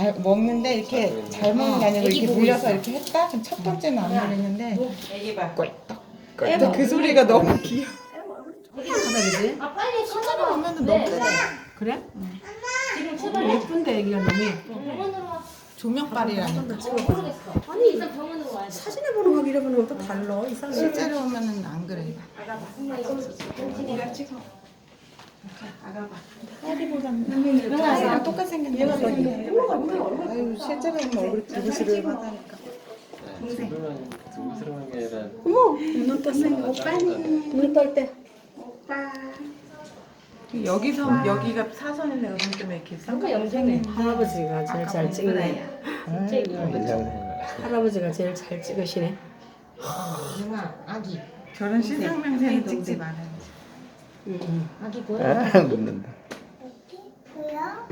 잘 먹는데 이렇게 잘 먹는 게 아니고 이렇게 물려서 이렇게 했다? 그럼 첫 번째는 안 물리는데 애기 봐. 꿀떡 꿀떡 그 소리가 너무 귀여워 하나이지 아 빨리 실제로 보면 너무 예뻐 그래? 지금 어, 출발해. 예쁜데 애기가 너무 예뻐. 병원으로 와. 조명빨이라니 까 어, 모르겠어. 아니 일단 병원으로 와야 돼. 사진에 보는 거랑 이래 보는 거또 달라. 이상해. 실제로 보면은 안 그래 아, 똑같이 생겼네 아유 실제로 보면 얼굴이 부르스름하다니까 쑥스러운 게 아니라 어머, 눈 떴어. 오빠니. 눈떨 때. 여기서 여기가 사선인데 여기 좀 이렇게 뭔가 영정해. 할아버지가 제일 잘 찍네. 할아버지가 제일 잘 찍으시네. 누나 아기. 저런 시상명세는 찍지 말아야지 응, 아기 보여? 아 묻는다. 아기 보여?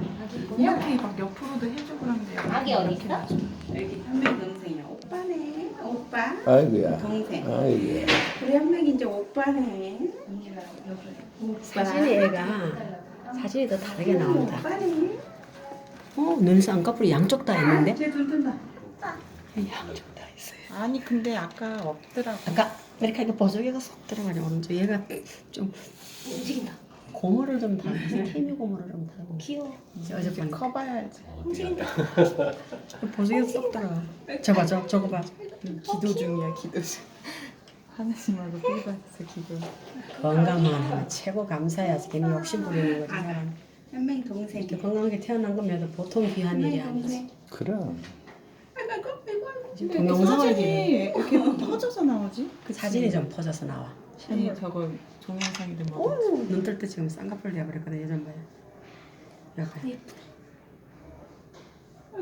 이렇게 막 옆으로도 해주고 그런데 아기 어디 있어? 여기 현명 동생이야. 오빠네. 오빠. 아이고야. 동생. 아이고야. 우리 현명이 이제 오빠네. 사진이 애가 사진이 더 다르게 나온다. 오빠네. 어, 눈 쌍꺼풀이 양쪽 다 있는데? 쟤눈 뜬다. 양쪽 다 있어요. 아니 근데 아까 없더라고 아까 이렇게 하니까 보조개가 쏙 들어가죠. 오른쪽 얘가 좀 움직인다. 고무를 좀 달고 케미 고무를 좀 달고 귀여워. 이제 어제 이제 보니까 커봐야지 보조개가 쏙 들어가. 저거 저 저거 봐. 기도 중이야 기도 중 하나님하고 삐봤어 기도 건강만 하면 최고 감사해야지 괜히 욕심 부리는 거지 사람. 현명 동생. 이렇게 건강하게 태어난 거면 보통 귀한 일이 아니지. 그럼. 아이고 아이고 아이고. 지금 근데 동영상을 사진이 이렇게 퍼져서 나오지? 그 사진이 좀 퍼져서 나와. 아니 저거 동영상이든 뭐 오, 눈뜰 때 지금 쌍꺼풀 내버렸거든 예전 봐요. 여기.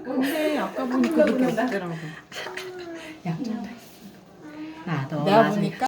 근데 아까 보니까 그렇게 다 있어. 나도 내가 나중에 보니까